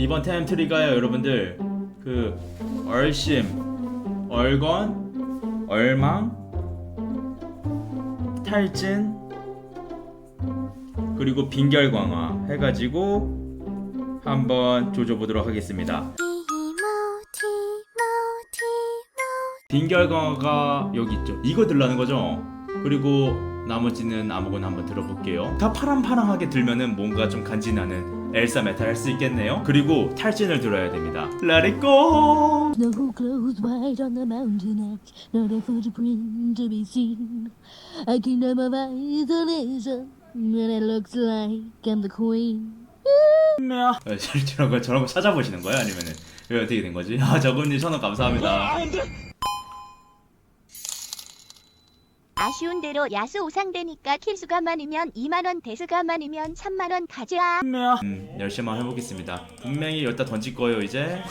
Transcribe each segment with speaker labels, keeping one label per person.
Speaker 1: 이번 템 트리가요 여러분들. 그 얼심 얼건 얼망 탈진 그리고 빈결 강화 해가지고 한번 조져보도록 하겠습니다. 빈결 강화가 여기 있죠. 이거 들라는 거죠? 그리고 나머지는 아무거나 한번 들어볼게요. 다 파랑파랑하게 들면은 뭔가 좀 간지나는 엘사 메탈 할 수 있겠네요 그리고 탈진을 들어야 됩니다 Let it go
Speaker 2: Snow glows white on the mountain edge, not a footprint to be seen. A kingdom of isolation, and it looks like I'm the queen.
Speaker 1: 어, 저런 거 저런 거 찾아보시는 거예요? 아니면은 왜 어떻게 된 거지? 아 저분님 천원 감사합니다.
Speaker 3: 아쉬운 대로 야수 오상되니까 킬수가 많으면 2만원 대수가 많으면 3만원 가져와
Speaker 1: 음 열심히 한번 해보겠습니다. 분명히 여기다 던질 거예요 이제.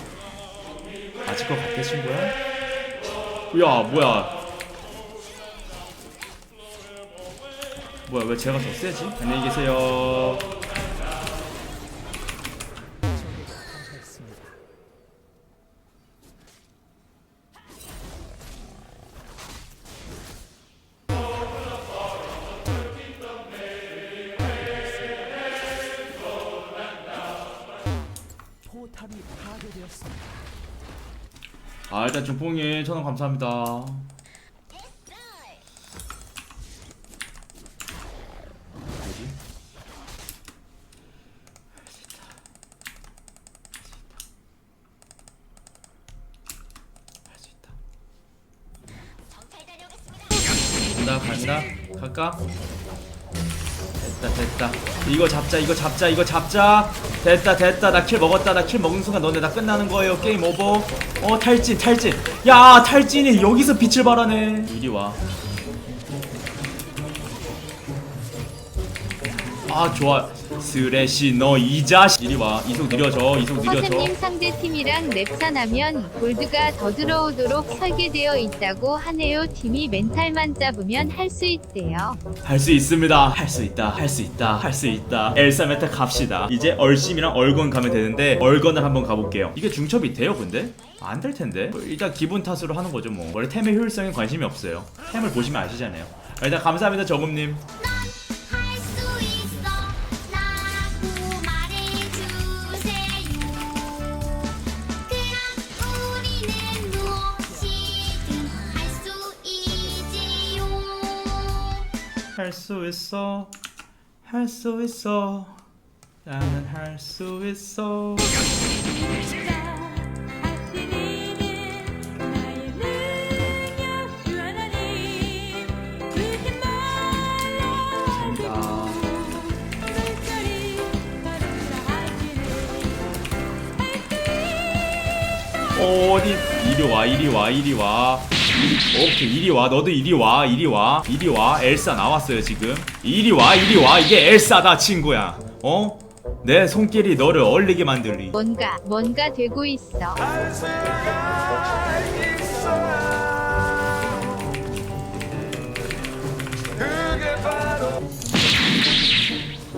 Speaker 1: 맞을 것 같아 친구야? 야 뭐야? 뭐야 왜 제가 더 세지? 안녕히 계세요.
Speaker 4: 포탑이 파괴되었습니다.
Speaker 1: 아 일단 중풍이 천원 감사합니다. 간다 갈까? 됐다 됐다. 이거 잡자 이거 잡자 이거 잡자. 됐다 됐다. 나 킬 먹었다. 나 킬 먹은 순간 너네 나 끝나는 거예요. 게임 오버. 어 탈진 탈진. 야 탈진이 여기서 빛을 발하네. 이리 와 아 좋아 스레시 너 이 자식 이리 와 이속 느려져 이속 느려져
Speaker 5: 허사님 상대 팀이랑 랩산하면 골드가 더 들어오도록 설계되어 있다고 하네요. 팀이 멘탈만 잡으면 할 수 있대요.
Speaker 1: 할 수 있습니다. 할 수 있다. 할 수 있다. 할 수 있다. 엘사 메타 갑시다. 이제 얼심이랑 얼건 가면 되는데 얼건을 한번 가볼게요. 이게 중첩이 돼요, 근데? 안 될 텐데. 뭐 일단 기분 탓으로 하는 거죠, 뭐. 원래 템의 효율성에 관심이 없어요. 템을 보시면 아시잖아요. 일단 감사합니다, 정음님.
Speaker 6: 할 수 있어. 할 수
Speaker 1: 있어. 나는 할 수 있어. 어디 이리 와 이리 와 이리 와 오케이 이리 와. 너도 이리 와 이리 와. 이리 와. 엘사 나왔어요 지금. 이리 와 이리 와. 이게 엘사다 친구야. 어? 내 손길이 너를 얼리게 만들리.
Speaker 5: 뭔가 뭔가 되고 있어.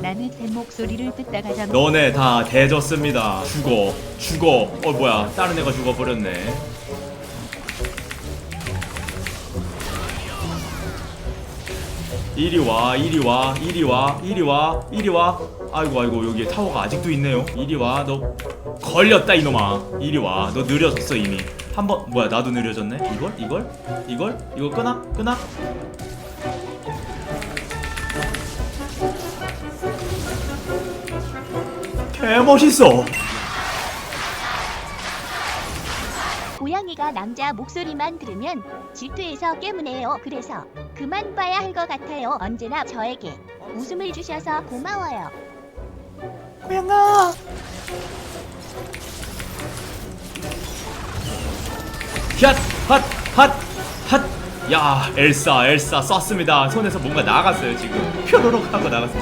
Speaker 3: 나는 내 목소리를 듣다가 잠
Speaker 1: 너네 다 대졌습니다. 죽어. 죽어. 어 뭐야. 다른 애가 죽어버렸네 이리 와 이리 와 이리 와 이리 와 이리 와. 아이고 아이고 여기 타워가 아직도 있네요. 이리 와 너 걸렸다 이놈아. 이리 와 너 느려졌어 이미. 한 번 뭐야 나도 느려졌네? 이걸? 이걸? 이걸? 이거 끄나? 끄나? 개 멋있어
Speaker 3: 고양이가 남자 목소리만 들으면 질투해서 깨무네요. 그래서 그만 봐야 할 것 같아요. 언제나 저에게 웃음을 주셔서 고마워요.
Speaker 1: 고양아! 핫핫핫 핫 야 엘사 엘사. 쐈습니다. 손에서 뭔가 나갔어요 지금. 뾰로록 하고 나갔어요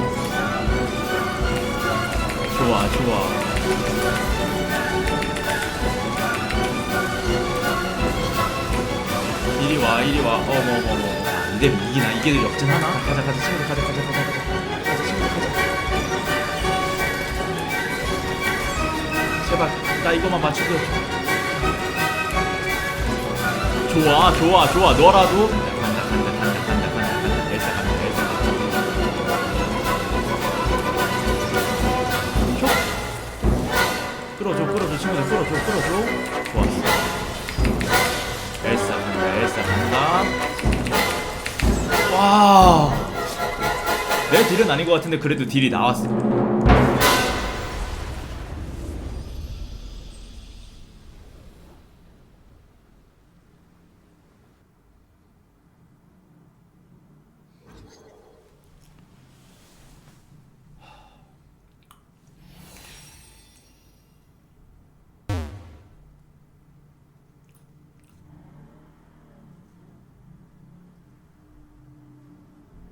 Speaker 1: 좋아 좋아 이리 와 이리 와. 어머 어머 어머 야, 이대 이기나 이게 역전하나? 가자 가자 친구들 가자 가자 가자 가자. 가자 친구들 가자. 제발 나 이거만 맞추게 좋아 좋아 좋아. 너라도. 간다 간다 간다 간다 간다 간다. 엘사 간다 엘사 간다. 슉 끌어줘 끌어줘 친구들. 끌어줘 끌어줘 와 내 딜은 아닌 것 같은데 그래도 딜이 나왔어